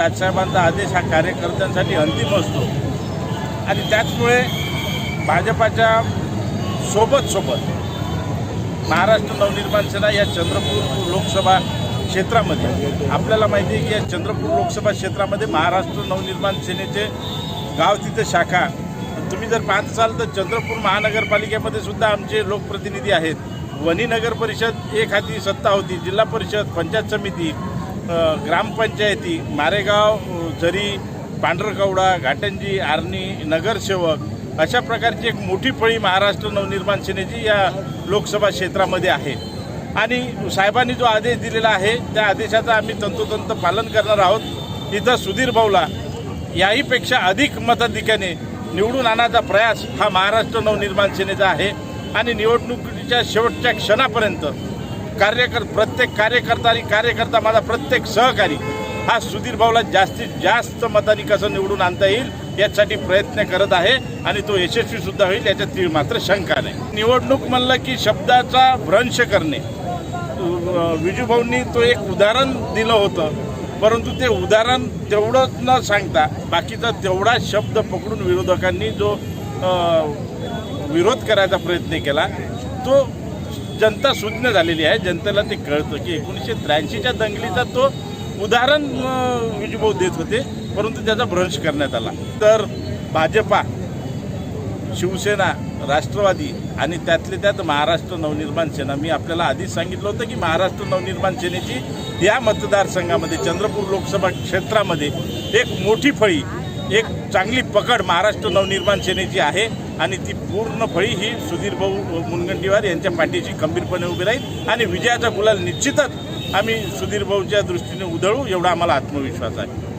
राजसाहेबांचा आदेश हा कार्यकर्त्यांसाठी अंतिम असतो. आणि त्याचमुळे भाजपाच्या सोबत सोबत महाराष्ट्र नवनिर्माण सेना या चंद्रपूर लोकसभा क्षेत्रामध्ये आपल्याला माहिती आहे की या चंद्रपूर लोकसभा क्षेत्रामध्ये महाराष्ट्र नवनिर्माण सेनेचे गाव तिथे शाखा. तुम्ही जर पाहत असाल तर चंद्रपूर महानगरपालिकेमध्ये सुद्धा आमचे लोकप्रतिनिधी आहेत. वणी नगर परिषद एक हाती सत्ता होती जिल्हा परिषद पंचायत समिती ग्रामपंचायती मारेगाव जरी झरी पांढरकवडा घाटंजी आर्णी नगरसेवक अशा प्रकारची एक मोठी फळी महाराष्ट्र नवनिर्माण सेनेची या लोकसभा क्षेत्रामध्ये आहे. आणि साहेबांनी जो आदेश दिलेला आहे त्या आदेशाचं आम्ही तंतोतंत पालन करणार आहोत. इथं सुधीर भाऊला याहीपेक्षा अधिक मताधिक्याने निवडून आणण्याचा प्रयास हा महाराष्ट्र नवनिर्माण सेनेचा आहे. आणि निवडणुकीच्या शेवटच्या क्षणापर्यंत कार्यकर प्रत्येक कार्यकर्ता आणि कार्यकर्ता माझा प्रत्येक सहकारी हा सुधीर भाऊला जास्तीत जास्त मतांनी कसं निवडून आणता येईल यासाठी प्रयत्न करत आहे आणि तो यशस्वी सुद्धा होईल याच्यात ती मात्र शंका नाही. निवडणूक म्हणलं की शब्दाचा भ्रंश करणे. विजूभाऊंनी तो एक उदाहरण दिलं होतं परंतु ते उदाहरण तेवढंच न सांगता बाकीचा तेवढा शब्द पकडून विरोधकांनी जो विरोध करायचा प्रयत्न केला तो जनता सुज्ञ झालेली आहे. जनतेला ते कळतं की एकोणीसशे त्र्याऐंशीच्या दंगलीचा तो उदाहरण विजभाऊ देत होते परंतु त्याचा भ्रंश करण्यात आला. तर भाजपा शिवसेना राष्ट्रवादी आणि त्यातले त्यात महाराष्ट्र नवनिर्माण सेना मी आपल्याला आधीच सांगितलं होतं की महाराष्ट्र नवनिर्माण सेनेची या मतदारसंघामध्ये चंद्रपूर लोकसभा क्षेत्रामध्ये एक मोठी फळी एक चांगली पकड महाराष्ट्र नवनिर्माण सेनेची आहे आणि ती पूर्ण फळी ही सुधीर भाऊ मुनगंटीवार यांच्या पाठीशी खंबीरपणे उभी राहील आणि विजयाचा गुलाल निश्चितच आम्ही सुधीर भाऊच्या दृष्टीने उधळू एवढा आम्हाला आत्मविश्वास आहे.